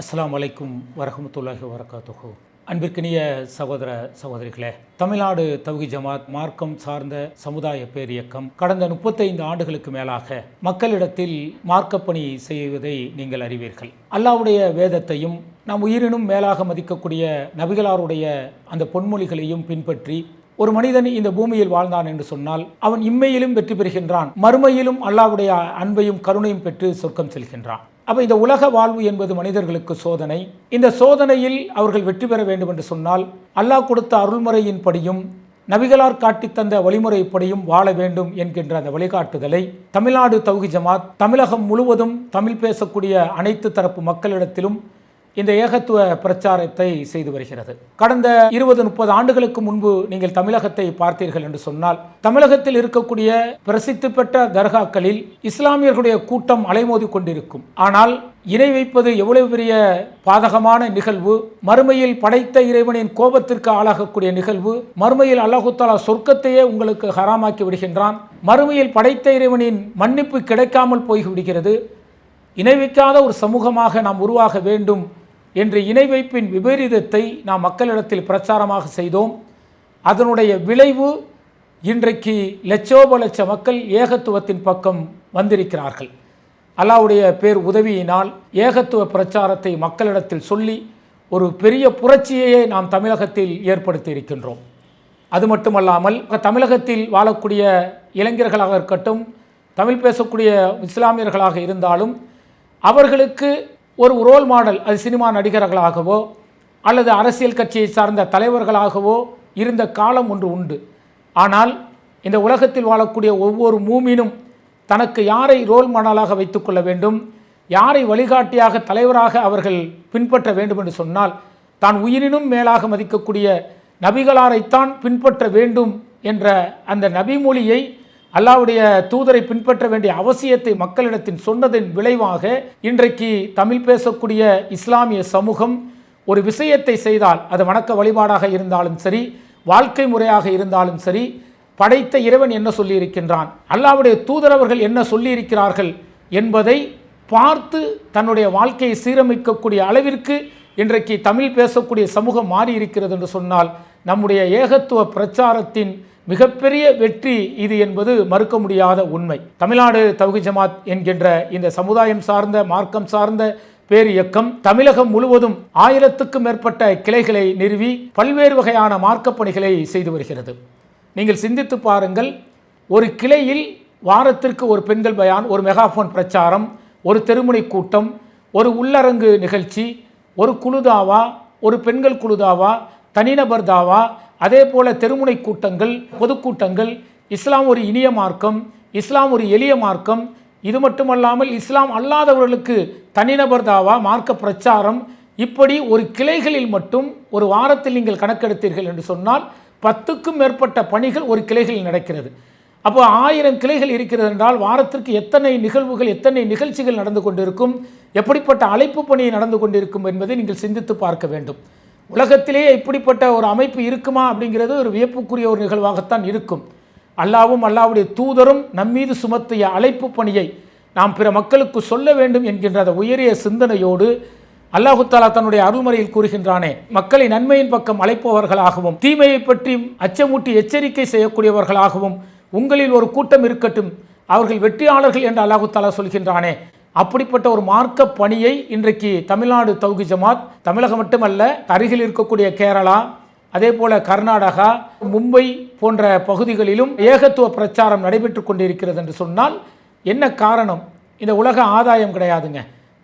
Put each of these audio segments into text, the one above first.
அஸ்லாம் வலைக்கும் வரஹமத்துல்லாஹி வரகாத்துஹு அன்பிற்கினிய சகோதர சகோதரிகளே தமிழ்நாடு தவுகி ஜமாத் மார்க்கம் சார்ந்த சமுதாய பேரியக்கம் கடந்த முப்பத்தைந்து ஆண்டுகளுக்கு மேலாக மக்களிடத்தில் மார்க்கப்பணி செய்வதை நீங்கள் அறிவீர்கள். அல்லாவுடைய வேதத்தையும் நாம் உயிரினும் மேலாக மதிக்கக்கூடிய நபிகளாருடைய அந்த பொன்மொழிகளையும் பின்பற்றி ஒரு மனிதன் இந்த பூமியில் வாழ்ந்தான் என்று சொன்னால் அவன் இம்மையிலும் வெற்றி பெறுகின்றான் மறுமையிலும் அல்லாவுடைய அன்பையும் கருணையும் பெற்று சொர்க்கம் செல்கின்றான். அப்போ இந்த உலக வாழ்வு என்பது மனிதர்களுக்கு சோதனை. இந்த சோதனையில் அவர்கள் வெற்றி பெற வேண்டும் என்று சொன்னால் அல்லாஹ் கொடுத்த அருள்முறையின்படியும் நபிகளார் காட்டித் தந்த வழிமுறைப்படியும் வாழ வேண்டும் என்கின்ற அந்த வழிகாட்டுதலை தமிழ்நாடு தௌகி ஜமாத் தமிழகம் முழுவதும் தமிழ் பேசக்கூடிய அனைத்து தரப்பு மக்களிடத்திலும் இந்த ஏகத்துவ பிரச்சாரத்தை செய்து வருகிறது. கடந்த இருபது முப்பது ஆண்டுகளுக்கு முன்பு நீங்கள் தமிழகத்தை பார்த்தீர்கள் என்று சொன்னால் தமிழகத்தில் இருக்கக்கூடிய பிரசித்தி பெற்ற தர்காக்களில் இஸ்லாமியர்களுடைய கூட்டம் அலைமோதி கொண்டிருக்கும். ஆனால் இணை வைப்பது எவ்வளவு பெரிய பாதகமான நிகழ்வு மறுமையில் படைத்த இறைவனின் கோபத்திற்கு ஆளாகக்கூடிய நிகழ்வு மறுமையில் அல்லாஹுத்தாலா சொர்க்கத்தையே உங்களுக்கு ஹராமாக்கி விடுகின்றான் மறுமையில் படைத்த இறைவனின் மன்னிப்பு கிடைக்காமல் போய்விடுகிறது இணைவிக்காத இணை வைக்காத ஒரு சமூகமாக நாம் உருவாக வேண்டும் என்று இணை வைப்பின் விபரீதத்தை நாம் மக்களிடத்தில் பிரச்சாரமாக செய்தோம். அதனுடைய விளைவு இன்றைக்கு லட்சோப லட்ச மக்கள் ஏகத்துவத்தின் பக்கம் வந்திருக்கிறார்கள். அல்லாவுடைய பேர் உதவியினால் ஏகத்துவ பிரச்சாரத்தை மக்களிடத்தில் சொல்லி ஒரு பெரிய புரட்சியையே நாம் தமிழகத்தில் ஏற்படுத்தி இருக்கின்றோம் அது மட்டுமல்லாமல் தமிழகத்தில் வாழக்கூடிய இளைஞர்களாக இருக்கட்டும் தமிழ் பேசக்கூடிய இஸ்லாமியர்களாக இருந்தாலும் அவர்களுக்கு ஒரு ரோல் மாடல் அது சினிமா நடிகர்களாகவோ அல்லது அரசியல் கட்சியை சார்ந்த தலைவர்களாகவோ இருந்த காலம் ஒன்று உண்டு. ஆனால் இந்த உலகத்தில் வாழக்கூடிய ஒவ்வொரு மூமினும் தனக்கு யாரை ரோல் மாடலாக வைத்துக்கொள்ள வேண்டும் யாரை வழிகாட்டியாக தலைவராக அவர்கள் பின்பற்ற வேண்டும் என்று சொன்னால் தான் உயிரினும் மேலாக மதிக்கக்கூடிய நபிகளாரைத்தான் பின்பற்ற வேண்டும் என்ற அந்த நபிமொழியை அல்லாவுடைய தூதரை பின்பற்ற வேண்டிய அவசியத்தை மக்களிடத்தில் சொன்னதன் விளைவாக இன்றைக்கு தமிழ் பேசக்கூடிய இஸ்லாமிய சமூகம் ஒரு விஷயத்தை செய்தால் அது வணக்க வழிபாடாக இருந்தாலும் சரி வாழ்க்கை முறையாக இருந்தாலும் சரி படைத்த இறைவன் என்ன சொல்லியிருக்கின்றான் அல்லாவுடைய தூதரவர்கள் என்ன சொல்லியிருக்கிறார்கள் என்பதை பார்த்து தன்னுடைய வாழ்க்கையை சீரமைக்கக்கூடிய அளவிற்கு இன்றைக்கு தமிழ் பேசக்கூடிய சமூகம் மாறி இருக்கிறது என்று சொன்னால் நம்முடைய ஏகத்துவ பிரச்சாரத்தின் மிகப்பெரிய வெற்றி இது என்பது மறுக்க முடியாத உண்மை. தமிழ்நாடு தவுகி ஜமாத் என்கின்ற இந்த சமுதாயம் சார்ந்த மார்க்கம் சார்ந்த பேர் இயக்கம் தமிழகம் முழுவதும் ஆயிரத்துக்கும் மேற்பட்ட கிளைகளை நிறுவி பல்வேறு வகையான மார்க்கப் பணிகளை செய்து வருகிறது. நீங்கள் சிந்தித்து பாருங்கள் ஒரு கிளையில் வாரத்திற்கு ஒரு பெண்கள் பயான் ஒரு மெகாஃபோன் பிரச்சாரம் ஒரு தெருமுனை கூட்டம் ஒரு உள்ளரங்கு நிகழ்ச்சி ஒரு குழுதாவா ஒரு பெண்கள் குழுதாவா தனிநபர் தாவா அதே போல் தெருமுனை கூட்டங்கள் பொதுக்கூட்டங்கள் இஸ்லாம் ஒரு இனிய மார்க்கம் இஸ்லாம் ஒரு எளிய மார்க்கம். இது மட்டுமல்லாமல் இஸ்லாம் அல்லாதவர்களுக்கு தனிநபர் தாவா மார்க்க பிரச்சாரம். இப்படி ஒரு கிளைகளில் மட்டும் ஒரு வாரத்தில் நீங்கள் கணக்கெடுத்தீர்கள் என்று சொன்னால் பத்துக்கும் மேற்பட்ட பணிகள் ஒரு கிளைகளில் நடக்கிறது. அப்போ ஆயிரம் கிளைகள் இருக்கிறது என்றால் வாரத்திற்கு எத்தனை நிகழ்வுகள் எத்தனை நிகழ்ச்சிகள் நடந்து கொண்டிருக்கும் எப்படிப்பட்ட அழைப்பு பணி நடந்து கொண்டிருக்கும் என்பதை நீங்கள் சிந்தித்து பார்க்க வேண்டும். உலகத்திலேயே இப்படிப்பட்ட ஒரு அமைப்பு இருக்குமா அப்படிங்கிறது ஒரு வியப்புக்குரிய ஒரு நிகழ்வாகத்தான் இருக்கும். அல்லாவும் அல்லாவுடைய தூதரும் நம்மீது சுமத்திய அழைப்பு பணியை நாம் பிற மக்களுக்கு சொல்ல வேண்டும் என்கின்ற அந்த உயரிய சிந்தனையோடு அல்லாஹு தாலா தன்னுடைய அருள்முறையில் கூறுகின்றானே மக்களை நன்மையின் பக்கம் அழைப்பவர்களாகவும் தீமையை பற்றி அச்சமூட்டி எச்சரிக்கை செய்யக்கூடியவர்களாகவும் உங்களில் ஒரு கூட்டம் இருக்கட்டும் அவர்கள் வெற்றியாளர்கள் என்று அல்லாஹு தாலா சொல்கின்றானே அப்படிப்பட்ட ஒரு மார்க்க பணியை இன்றைக்கு தமிழ்நாடு தௌகி ஜமாத் தமிழகம் மட்டுமல்ல அருகில் இருக்கக்கூடிய கேரளா அதே போல கர்நாடகா மும்பை போன்ற பகுதிகளிலும் ஏகத்துவ பிரச்சாரம் நடைபெற்று கொண்டிருக்கிறது என்று சொன்னால் என்ன காரணம்? இந்த உலக ஆதாயம் கிடையாதுங்க.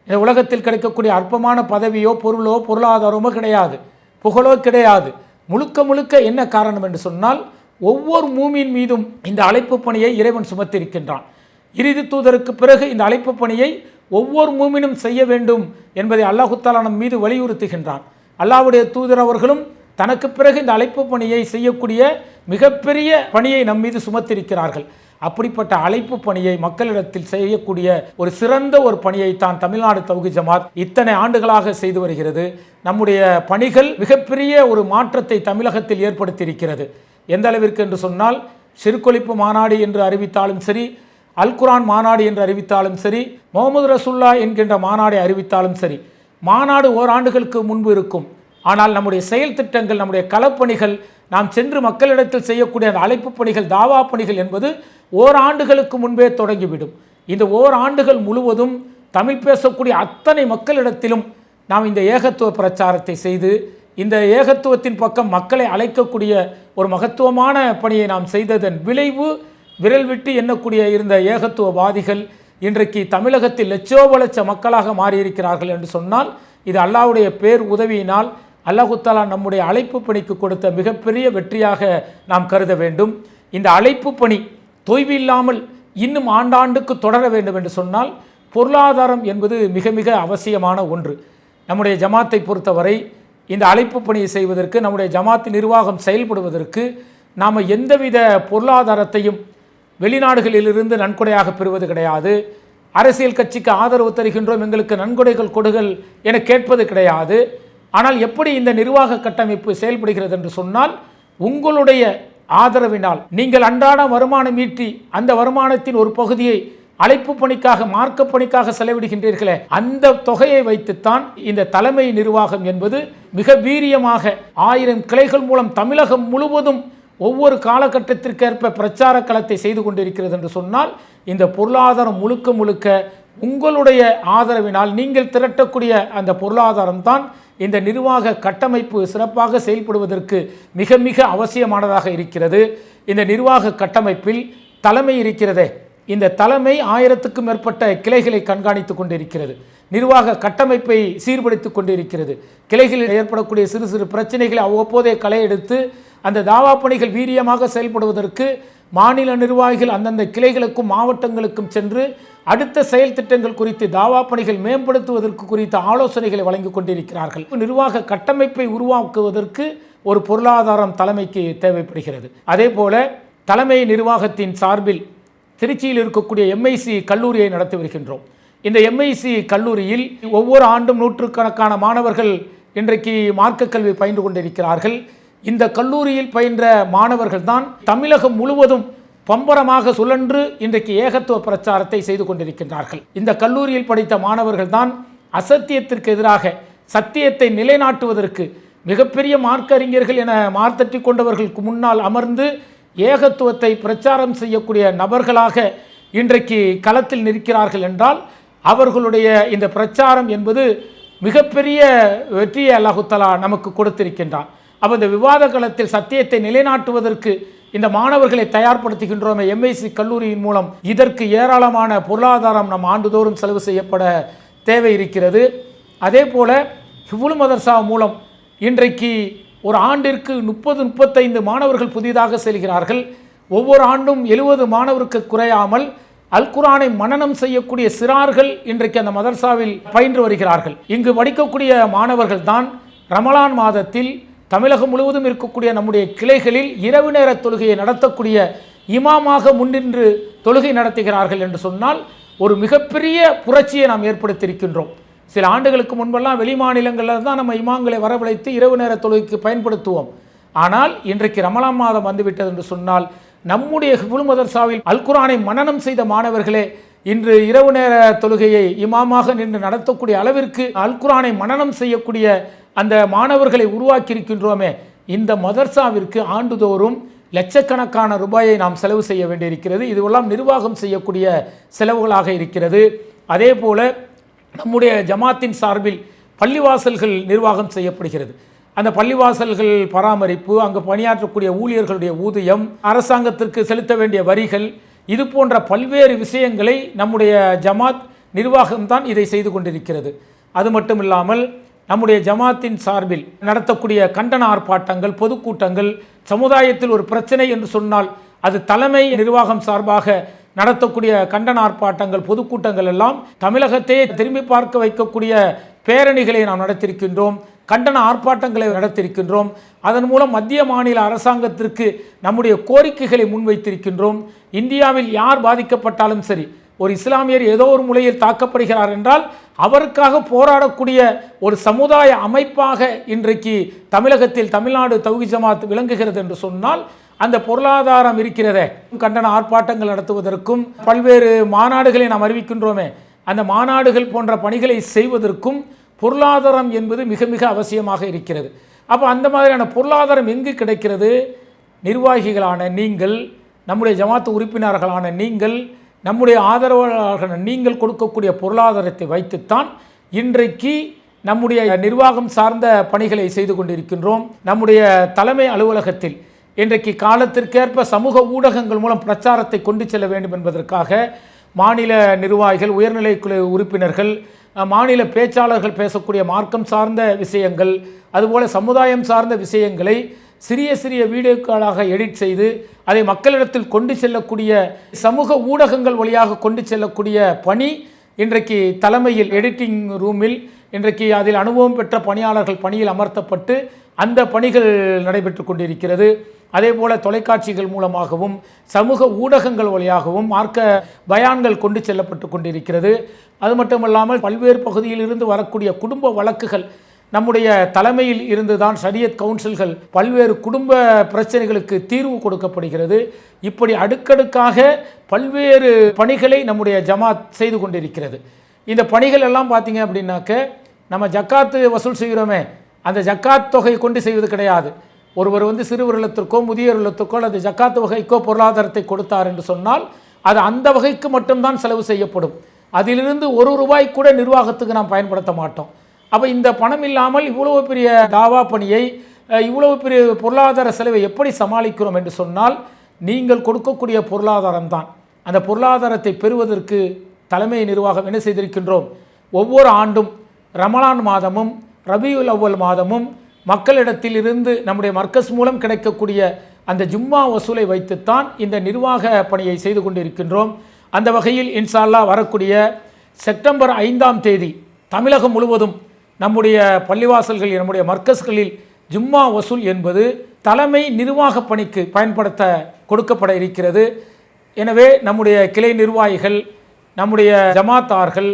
இந்த உலகத்தில் கிடைக்கக்கூடிய அற்பமான பதவியோ பொருளோ பொருளாதாரமோ கிடையாது. புகழோ கிடையாது. முழுக்க முழுக்க என்ன காரணம் என்று சொன்னால் ஒவ்வொரு மூமியின் மீதும் இந்த அழைப்பு பணியை இறைவன் சுமத்திருக்கின்றான். இறுதி தூதருக்கு பிறகு இந்த அழைப்பு பணியை ஒவ்வொரு மூமினும் செய்ய வேண்டும் என்பதை அல்லாஹுத்தாலா நம் மீது வலியுறுத்துகின்றான். அல்லாவுடைய தூதர் அவர்களும் தனக்கு பிறகு இந்த அழைப்பு பணியை செய்யக்கூடிய மிகப்பெரிய பணியை நம் மீது சுமத்திருக்கிறார்கள். அப்படிப்பட்ட அழைப்பு பணியை மக்களிடத்தில் செய்யக்கூடிய ஒரு சிறந்த ஒரு பணியை தான் தமிழ்நாடு தௌகி ஜமாத் இத்தனை ஆண்டுகளாக செய்து வருகிறது. நம்முடைய பணிகள் மிகப்பெரிய ஒரு மாற்றத்தை தமிழகத்தில் ஏற்படுத்தியிருக்கிறது. எந்த அளவிற்கு என்று சொன்னால் சிறுகொழிப்பு மாநாடு என்று அறிவித்தாலும் சரி அல் குரான் மாநாடு என்று அறிவித்தாலும் சரி முகமது ரசுல்லா என்கின்ற மாநாடை அறிவித்தாலும் சரி மாநாடு ஓராண்டுகளுக்கு முன்பு இருக்கும். ஆனால் நம்முடைய செயல் திட்டங்கள் நம்முடைய களப்பணிகள் நாம் சென்று மக்களிடத்தில் செய்யக்கூடிய அந்த அழைப்பு பணிகள் தாவா பணிகள் என்பது ஓராண்டுகளுக்கு முன்பே தொடங்கிவிடும். இந்த ஓராண்டுகள் முழுவதும் தமிழ் பேசக்கூடிய அத்தனை மக்களிடத்திலும் நாம் இந்த ஏகத்துவ பிரச்சாரத்தை செய்து இந்த ஏகத்துவத்தின் பக்கம் மக்களை அழைக்கக்கூடிய ஒரு மகத்துவமான பணியை நாம் செய்ததன் விளைவு விரல் விட்டு எண்ணக்கூடிய இருந்த ஏகத்துவவாதிகள் இன்றைக்கு தமிழகத்தில் லட்சோ லட்ச மக்களாக மாறியிருக்கிறார்கள் என்று சொன்னால் இது அல்லாஹ்வுடைய பேர் உதவியினால் அல்லாஹுத்தாலா நம்முடைய அழைப்பு பணிக்கு கொடுத்த மிகப்பெரிய வெற்றியாக நாம் கருத வேண்டும். இந்த அழைப்பு பணி தொய்வு இல்லாமல் இன்னும் ஆண்டாண்டுக்கு தொடர வேண்டும் என்று சொன்னால் பொருளாதாரம் என்பது மிக மிக அவசியமான ஒன்று. நம்முடைய ஜமாத்தை பொறுத்தவரை இந்த அழைப்பு பணியை செய்வதற்கு நம்முடைய ஜமாத்து நிர்வாகம் செயல்படுவதற்கு நாம் எந்தவித பொருளாதாரத்தையும் வெளிநாடுகளிலிருந்து நன்கொடையாக பெறுவது கிடையாது. அரசியல் கட்சிக்கு ஆதரவு தருகின்றோம் எங்களுக்கு நன்கொடைகள் கொடுகள் என கேட்பது கிடையாது. ஆனால் எப்படி இந்த நிர்வாக கட்டமைப்பு செயல்படுகிறது என்று சொன்னால் உங்களுடைய ஆதரவினால். நீங்கள் அன்றாட வருமானம் ஈட்டி அந்த வருமானத்தின் ஒரு பகுதியை அழைப்பு பணிக்காக மார்க்க பணிக்காக செலவிடுகின்றீர்களே அந்த தொகையை வைத்துத்தான் இந்த தலைமை நிர்வாகம் என்பது மிக வீரியமாக ஆயிரம் கிளைகள் மூலம் தமிழகம் முழுவதும் ஒவ்வொரு காலகட்டத்திற்கேற்ப பிரச்சார களத்தை செய்து கொண்டிருக்கிறது என்று சொன்னால் இந்த பொருளாதாரம் முழுக்க முழுக்க உங்களுடைய ஆதரவினால் நீங்கள் திரட்டக்கூடிய அந்த பொருளாதாரம்தான் இந்த நிர்வாக கட்டமைப்பு சிறப்பாக செயல்படுவதற்கு மிக மிக அவசியமானதாக இருக்கிறது. இந்த நிர்வாக கட்டமைப்பில் தலைமை இருக்கிறதே. இந்த தலைமை ஆயிரத்துக்கும் மேற்பட்ட கிளைகளை கண்காணித்து கொண்டிருக்கிறது. நிர்வாக கட்டமைப்பை சீர்படுத்தி கொண்டிருக்கிறது. கிளைகளில் ஏற்படக்கூடிய சிறு சிறு பிரச்சனைகளை அவ்வப்போதே களை எடுத்து அந்த தாவா பணிகள் வீரியமாக செயல்படுவதற்கு மாநில நிர்வாகிகள் அந்தந்த கிளைகளுக்கும் மாவட்டங்களுக்கும் சென்று அடுத்த செயல் திட்டங்கள் குறித்து தாவா பணிகள் மேம்படுத்துவதற்கு குறித்த ஆலோசனைகளை வழங்கி கொண்டிருக்கிறார்கள். நிர்வாக கட்டமைப்பை உருவாக்குவதற்கு ஒரு பொருளாதாரம் தலைமைக்கு தேவைப்படுகிறது. அதே போல தலைமை நிர்வாகத்தின் சார்பில் திருச்சியில் இருக்கக்கூடிய எம்ஐசி கல்லூரியை நடத்தி வருகின்றோம். இந்த எம்ஐசி கல்லூரியில் ஒவ்வொரு ஆண்டும் நூற்றுக்கணக்கான மாணவர்கள் இன்றைக்கு மார்க்க கல்வி பயின்று கொண்டிருக்கிறார்கள். இந்த கல்லூரியில் பயின்ற மாணவர்கள்தான் தமிழகம் முழுவதும் பம்பரமாக சுழன்று இன்றைக்கு ஏகத்துவ பிரச்சாரத்தை செய்து கொண்டிருக்கின்றார்கள். இந்த கல்லூரியில் படித்த மாணவர்கள் தான் அசத்தியத்திற்கு எதிராக சத்தியத்தை நிலைநாட்டுவதற்கு மிகப்பெரிய மார்க்க அறிஞர்கள் என மார்த்தட்டி கொண்டவர்களுக்கு முன்னால் அமர்ந்து ஏகத்துவத்தை பிரச்சாரம் செய்யக்கூடிய நபர்களாக இன்றைக்கு களத்தில் நிற்கிறார்கள் என்றால் அவர்களுடைய இந்த பிரச்சாரம் என்பது மிகப்பெரிய வெற்றியை அல்லாஹுத்தலா நமக்கு கொடுத்திருக்கின்றான். அப்போ இந்த விவாத களத்தில் சத்தியத்தை நிலைநாட்டுவதற்கு இந்த மாணவர்களை தயார்படுத்துகின்றோமே எம்ஐசி கல்லூரியின் மூலம். இதற்கு ஏராளமான பொருளாதாரம் நம் ஆண்டுதோறும் செலவு செய்யப்பட தேவை இருக்கிறது. அதே போல் ஹிபுல் மதர்சா மூலம் இன்றைக்கு ஒரு ஆண்டிற்கு முப்பது முப்பத்தைந்து மாணவர்கள் புதிதாக செல்கிறார்கள். ஒவ்வொரு ஆண்டும் எழுபது மாணவருக்கு குறையாமல் அல் குரானை மனனம் செய்யக்கூடிய சிறார்கள் இன்றைக்கு அந்த மதர்சாவில் பயின்று வருகிறார்கள். இங்கு படிக்கக்கூடிய மாணவர்கள் தான் ரமலான் மாதத்தில் தமிழகம் முழுவதும் இருக்கக்கூடிய நம்முடைய கிளைகளில் இரவு நேர தொழுகையை நடத்தக்கூடிய இமாமாக முன்னின்று தொழுகை நடத்துகிறார்கள் என்று சொன்னால் ஒரு மிகப்பெரிய புரட்சியை நாம் ஏற்படுத்தியிருக்கின்றோம். சில ஆண்டுகளுக்கு முன்பெல்லாம் வெளி மாநிலங்களில் தான் நம்ம இமாங்களை வரவழைத்து இரவு நேர தொழுகைக்கு பயன்படுத்துவோம். ஆனால் இன்றைக்கு ரமலான் மாதம் வந்துவிட்டது என்று சொன்னால் நம்முடைய ஹிபுல் மதர்சாவில் அல் குரானை மனனம் செய்த மாணவர்களே இன்று இரவு நேர தொழுகையை இமாமாக நின்று நடத்தக்கூடிய அளவிற்கு அல்குரானை மனனம் செய்யக்கூடிய அந்த மாணவர்களை உருவாக்கியிருக்கின்றோமே இந்த மதர்சாவிற்கு ஆண்டுதோறும் லட்சக்கணக்கான ரூபாயை நாம் செலவு செய்ய வேண்டியிருக்கிறது. இதுவெல்லாம் நிர்வாகம் செய்யக்கூடிய செலவுகளாக இருக்கிறது. அதே போல நம்முடைய ஜமாத்தின் சார்பில் பள்ளிவாசல்கள் நிர்வாகம் செய்யப்படுகிறது. அந்த பள்ளிவாசல்கள் பராமரிப்பு அங்கு பணியாற்றக்கூடிய ஊழியர்களுடைய ஊதியம் அரசாங்கத்திற்கு செலுத்த வேண்டிய வரிகள் இது போன்ற பல்வேறு விஷயங்களை நம்முடைய ஜமாத் நிர்வாகம்தான் இதை செய்து கொண்டிருக்கிறது. அது மட்டும் இல்லாமல் நம்முடைய ஜமாத்தின் சார்பில் நடத்தக்கூடிய கண்டன ஆர்ப்பாட்டங்கள் பொதுக்கூட்டங்கள் சமுதாயத்தில் ஒரு பிரச்சனை என்று சொன்னால் அது தலைமை நிர்வாகம் சார்பாக நடத்தக்கூடிய கண்டன ஆர்ப்பாட்டங்கள் பொதுக்கூட்டங்கள் எல்லாம் தமிழகத்தை திரும்பி பார்க்க வைக்கக்கூடிய பேரணிகளை நாம் நடத்தியிருக்கின்றோம் கண்டன ஆர்ப்பாட்டங்களை நடத்தியிருக்கின்றோம். அதன் மூலம் மத்திய மாநில அரசாங்கத்திற்கு நம்முடைய கோரிக்கைகளை முன்வைத்திருக்கின்றோம். இந்தியாவில் யார் பாதிக்கப்பட்டாலும் சரி ஒரு இஸ்லாமியர் ஏதோ ஒரு முறையில் தாக்கப்படுகிறார் என்றால் அவருக்காக போராடக்கூடிய ஒரு சமுதாய அமைப்பாக இன்றைக்கு தமிழகத்தில் தமிழ்நாடு தௌகி ஜமாத் விளங்குகிறது என்று சொன்னால் அந்த பொருளாதாரம் இருக்கிறதே. கண்டன ஆர்ப்பாட்டங்கள் நடத்துவதற்கும் பல்வேறு மாநாடுகளை நாம் அறிவிக்கின்றோமே. அந்த மாநாடுகள் போன்ற பணிகளை செய்வதற்கும் பொருளாதாரம் என்பது மிக மிக அவசியமாக இருக்கிறது. அப்போ அந்த மாதிரியான பொருளாதாரம் எங்கு கிடைக்கிறது? நிர்வாகிகளான நீங்கள் நம்முடைய ஜமாத்து உறுப்பினர்களான நீங்கள் நம்முடைய ஆதரவாளர்களான நீங்கள் கொடுக்கக்கூடிய பொருளாதாரத்தை வைத்துத்தான் இன்றைக்கு நம்முடைய நிர்வாகம் சார்ந்த பணிகளை செய்து கொண்டிருக்கின்றோம். நம்முடைய தலைமை அலுவலகத்தில் இன்றைக்கு காலத்திற்கேற்ப சமூக ஊடகங்கள் மூலம் பிரச்சாரத்தை கொண்டு செல்ல வேண்டும் என்பதற்காக மாநில நிர்வாகிகள் உயர்நிலைக்குழு உறுப்பினர்கள் மாநில பேச்சாளர்கள் பேசக்கூடிய மார்க்கம் சார்ந்த விஷயங்கள் அதுபோல சமுதாயம் சார்ந்த விஷயங்களை சிறிய சிறிய வீடியோக்களாக எடிட் செய்து அதை மக்களிடத்தில் கொண்டு செல்லக்கூடிய சமூக ஊடகங்கள் வழியாக கொண்டு செல்லக்கூடிய பணி இன்றைக்கு தலைமையில் எடிட்டிங் ரூமில் இன்றைக்கு அதில் அனுபவம் பெற்ற பணியாளர்கள் பணியில் அமர்த்தப்பட்டு அந்த பணிகள் நடைபெற்று கொண்டிருக்கிறது. அதே போல் தொலைக்காட்சிகள் மூலமாகவும் சமூக ஊடகங்கள் வழியாகவும் மார்க்க பயான்கள் கொண்டு செல்லப்பட்டு கொண்டிருக்கிறது. அது மட்டுமல்லாமல் பல்வேறு பகுதியில் இருந்து வரக்கூடிய குடும்ப வழக்குகள் நம்முடைய தலைமையில் இருந்துதான் ஷரியத் கவுன்சில்கள் பல்வேறு குடும்ப பிரச்சனைகளுக்கு தீர்வு கொடுக்கப்படுகிறது. இப்படி அடுக்கடுக்காக பல்வேறு பணிகளை நம்முடைய ஜமாத் செய்து கொண்டிருக்கிறது. இந்த பணிகள் எல்லாம் பார்த்தீங்க அப்படின்னாக்க நம்ம ஜக்காத்து வசூல் செய்கிறோமே அந்த ஜக்காத் தொகை கொண்டு செய்வது கிடையாது. ஒருவர் வந்து சிறுவர் முதியவர்களத்திற்கோ முதியோர் அல்லது ஜக்காத்து வகைக்கோ பொருளாதாரத்தை கொடுத்தார் என்று சொன்னால் அது அந்த வகைக்கு மட்டும்தான் செலவு செய்யப்படும். அதிலிருந்து ஒரு ரூபாய் கூட நிர்வாகத்துக்கு நாம் பயன்படுத்த மாட்டோம். அப்போ இந்த பணம் இல்லாமல் இவ்வளவு பெரிய தாவா பணியை இவ்வளவு பெரிய பொருளாதார செலவை எப்படி சமாளிக்கிறோம் என்று சொன்னால் நீங்கள் கொடுக்கக்கூடிய பொருளாதாரம் தான். அந்த பொருளாதாரத்தை பெறுவதற்கு தலைமை நிர்வாகம் என்ன செய்திருக்கின்றோம்? ஒவ்வொரு ஆண்டும் ரமலான் மாதமும் ரபியுல் அவ்வல் மாதமும் மக்களிடத்தில் இருந்து நம்முடைய மர்க்கஸ் மூலம் கிடைக்கக்கூடிய அந்த ஜும்மா வசூலை வைத்துத்தான் இந்த நிர்வாக பணியை செய்து கொண்டிருக்கின்றோம். அந்த வகையில் இன்சால்லா வரக்கூடிய செப்டம்பர் ஐந்தாம் தேதி தமிழகம் முழுவதும் நம்முடைய பள்ளிவாசல்கள் நம்முடைய மர்க்கஸ்களில் ஜும்மா வசூல் என்பது தலைமை நிர்வாக பணிக்கு பயன்படுத்த கொடுக்கப்பட இருக்கிறது. எனவே நம்முடைய கிளை நிர்வாகிகள் நம்முடைய ஜமாத்தார்கள்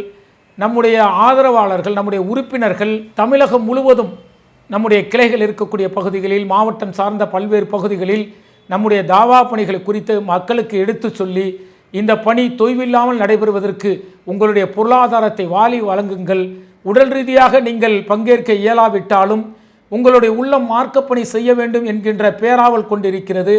நம்முடைய ஆதரவாளர்கள் நம்முடைய உறுப்பினர்கள் தமிழகம் முழுவதும் நம்முடைய கிளைகள் இருக்கக்கூடிய பகுதிகளில் மாவட்டம் சார்ந்த பல்வேறு பகுதிகளில் நம்முடைய தாவா பணிகள் குறித்து மக்களுக்கு எடுத்துச் சொல்லி இந்த பணி தொய்வில்லாமல் நடைபெறுவதற்கு உங்களுடைய பொருளாதாரத்தை வாலி வழங்குங்கள். உடல் ரீதியாக நீங்கள் பங்கேற்க இயலாவிட்டாலும் உங்களுடைய உள்ளம் மார்க்கப்பணி செய்ய வேண்டும் என்கின்ற பேராவல் கொண்டிருக்கிறது.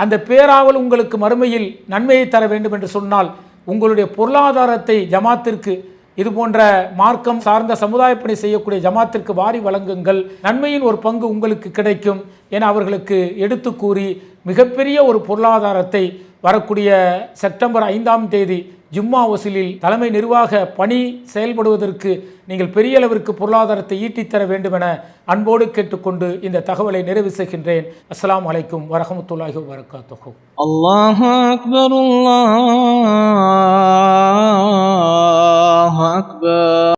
அந்த பேராவல் உங்களுக்கு மறுமையில் நன்மையை தர வேண்டும் என்று சொன்னால் உங்களுடைய பொருளாதாரத்தை ஜமாத்திற்கு இது போன்ற மார்க்கம் சார்ந்த சமுதாய பணி செய்யக்கூடிய ஜமாத்திற்கு வாரி வழங்குங்கள். நன்மையின் ஒரு பங்கு உங்களுக்கு கிடைக்கும் என அவர்களுக்கு எடுத்து கூறி மிகப்பெரிய ஒரு பொருளாதாரத்தை வரக்கூடிய செப்டம்பர் ஐந்தாம் தேதி ஜும்மா வசூலில் தலைமை நிர்வாக பணி செயல்படுவதற்கு நீங்கள் பெரிய அளவிற்கு பொருளாதாரத்தை ஈட்டித்தர வேண்டும் என அன்போடு கேட்டுக்கொண்டு இந்த தகவலை நிறைவு செய்கின்றேன். அஸ்லாம் வலைக்கும் வரகமத்துல்லாஹி வரகாத்து அக்பர்.